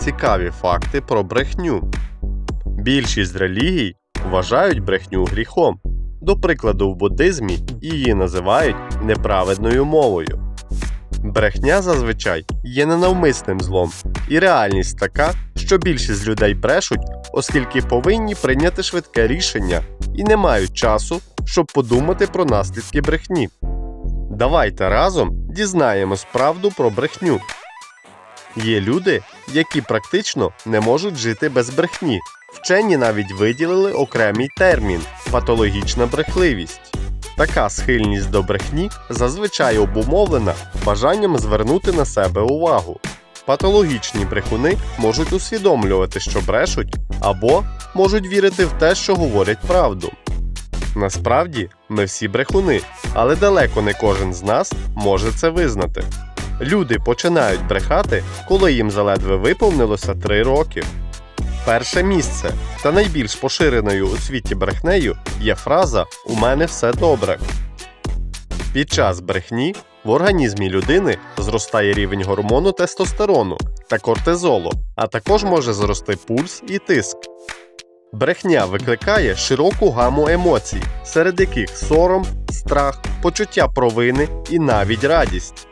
цікаві факти про брехню. Більшість релігій вважають брехню гріхом. До прикладу, в буддизмі її називають неправедною мовою. Брехня зазвичай є ненавмисним злом, і реальність така, що більшість людей брешуть, оскільки повинні прийняти швидке рішення і не мають часу, щоб подумати про наслідки брехні. Давайте разом дізнаємось правду про брехню. Є люди, які практично не можуть жити без брехні. Вчені навіть виділили окремий термін патологічна брехливість. Така схильність до брехні зазвичай обумовлена бажанням звернути на себе увагу. Патологічні брехуни можуть усвідомлювати, що брешуть, або можуть вірити в те, що говорять правду. Насправді, ми всі брехуни, але далеко не кожен з нас може це визнати. Люди починають брехати, коли їм заледве виповнилося 3 роки. Перше місце та найбільш поширеною у світі брехнею є фраза У мене все добре. Під час брехні в організмі людини зростає рівень гормону тестостерону та кортизолу, а також може зрости пульс і тиск. Брехня викликає широку гаму емоцій, серед яких сором, страх, почуття провини і навіть радість.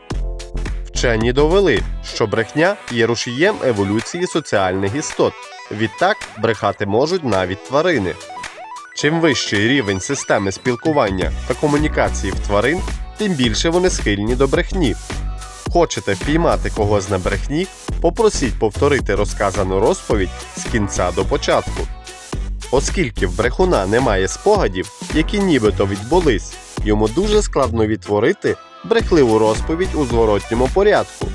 Вчені довели, що брехня є рушієм еволюції соціальних істот. Відтак брехати можуть навіть тварини. Чим вищий рівень системи спілкування та комунікації в тварин, тим більше вони схильні до брехні. Хочете впіймати когось на брехні, попросіть повторити розказану розповідь з кінця до початку. Оскільки в брехуна немає спогадів, які нібито відбулись, йому дуже складно відтворити брехливу розповідь у зворотньому порядку.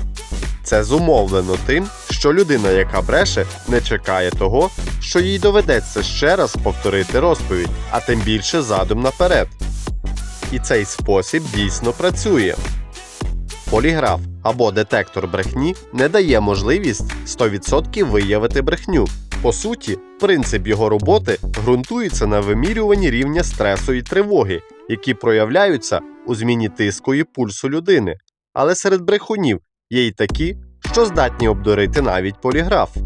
Це зумовлено тим, що людина, яка бреше, не чекає того, що їй доведеться ще раз повторити розповідь, а тим більше задум наперед. І цей спосіб дійсно працює. Поліграф або детектор брехні не дає можливість 100% виявити брехню. По суті, принцип його роботи ґрунтується на вимірюванні рівня стресу і тривоги, які проявляються у зміні тиску і пульсу людини. Але серед брехунів є й такі, що здатні обдурити навіть поліграф.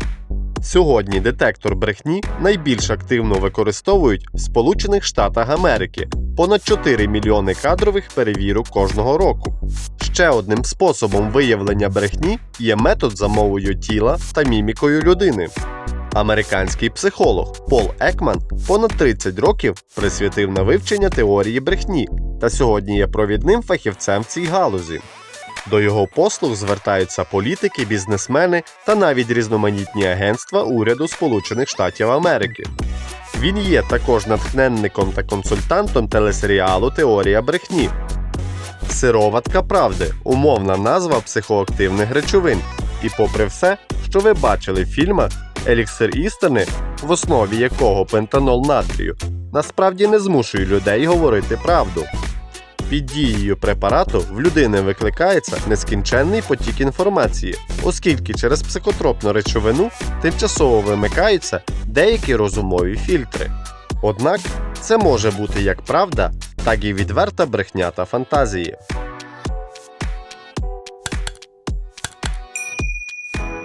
Сьогодні детектор брехні найбільш активно використовують в Сполучених Штатах Америки понад 4 мільйони кадрових перевірок кожного року. Ще одним способом виявлення брехні є метод за мовою тіла та мімікою людини. Американський психолог Пол Екман понад 30 років присвятив на вивчення теорії брехні та сьогодні є провідним фахівцем в цій галузі. До його послуг звертаються політики, бізнесмени та навіть різноманітні агентства уряду Сполучених Штатів Америки. Він є також натхненником та консультантом телесеріалу Теорія брехні. Сироватка правди умовна назва психоактивних речовин. І попри все, що ви бачили в фільмах, еліксир істини, в основі якого пентанол натрію, насправді не змушує людей говорити правду. Під дією препарату в людини викликається нескінченний потік інформації, оскільки через психотропну речовину тимчасово вимикаються деякі розумові фільтри. Однак це може бути як правда, так і відверта брехня та фантазії.